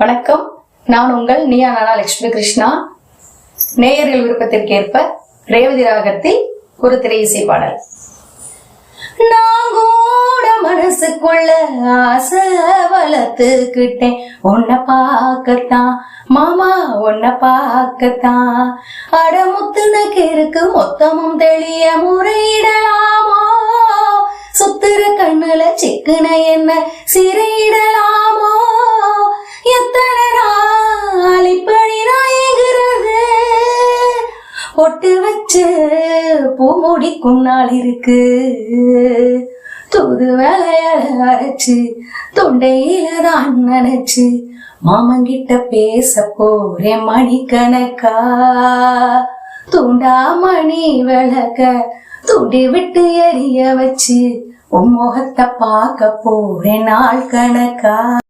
வணக்கம். நான் உங்கள் நீயா நானா லட்சுமி கிருஷ்ணா நேயர்கள் விருப்பத்திற்கேற்ப ரேவதி ராகத்தில் ஒரு திரை இசை பாடல். நான் மனசுக்குள்ள ஆசை வளர்த்துக்கிட்டேன். உன்னை பார்க்கத்தான் மாமா உன்னை பார்க்கத்தான். அடமுத்துனக்கு கேருக்கு மொத்தமும் தெளிய முறையிடலாமா? சுத்துற கண்ணுல சிக்குன என்ன சிறையிடலாம்? பொட்டு வச்சு பூ முடிக்கும் நாள் இருக்கு. தூது வேலையால அரைச்சு தொண்டையில தான் நினைச்சு மாமங்கிட்ட பேச போறேன் மணிக்கணக்கா. தூண்டா மணி விளக்க தூண்டி விட்டு எரிய வச்சு உன் முகத்தை பார்க்க போறேன் நாள் கணக்கா.